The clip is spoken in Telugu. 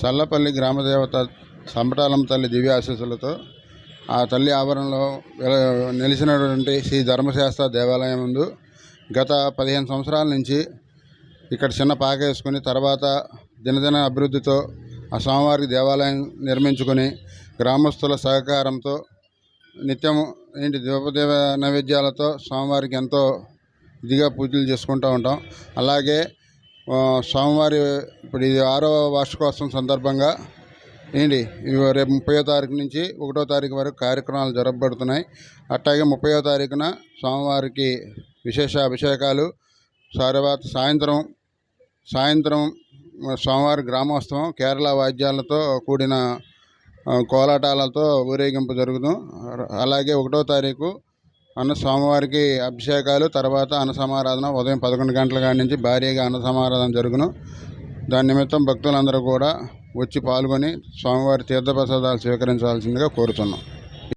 సల్లపల్లి గ్రామదేవత సంపటాలమ్మ తల్లి దివ్యాశీస్సులతో ఆ తల్లి ఆవరణలో నిలిచినటువంటి శ్రీ ధర్మశాస్త్ర దేవాలయం ముందు గత పదిహేను సంవత్సరాల నుంచి ఇక్కడ చిన్న పాక వేసుకుని తర్వాత దినదిన అభివృద్ధితో ఆ స్వామివారికి దేవాలయం నిర్మించుకొని గ్రామస్తుల సహకారంతో నిత్యం ఏంటి దీపదేవ నైవేద్యాలతో స్వామివారికి ఎంతో ఇదిగా పూజలు చేసుకుంటూ ఉంటాం. అలాగే స్వామివారి ఇప్పుడు ఇది ఆరో వార్షికోత్సవం సందర్భంగా ఏంటి? రేపు ముప్పయో తారీఖు నుంచి ఒకటో తారీఖు వరకు కార్యక్రమాలు జరపబడుతున్నాయి. అట్లాగే ముప్పయో తారీఖున స్వామివారికి విశేష అభిషేకాలు తర్వాత సాయంత్రం సాయంత్రం స్వామివారి గ్రామోత్సవం కేరళ వాద్యాలతో కూడిన కోలాటాలతో ఊరేగింపు జరుగును. అలాగే ఒకటో తారీఖు అన్న స్వామివారికి అభిషేకాలు తర్వాత అన్న సమారాధన ఉదయం పదకొండు గంటల కాడి నుంచి భారీగా అన్న సమారాధన జరుగును. దాని నిమిత్తం భక్తులందరూ కూడా వచ్చి పాల్గొని స్వామివారి తీర్థప్రసాదాలు స్వీకరించాల్సిందిగా కోరుతున్నాం.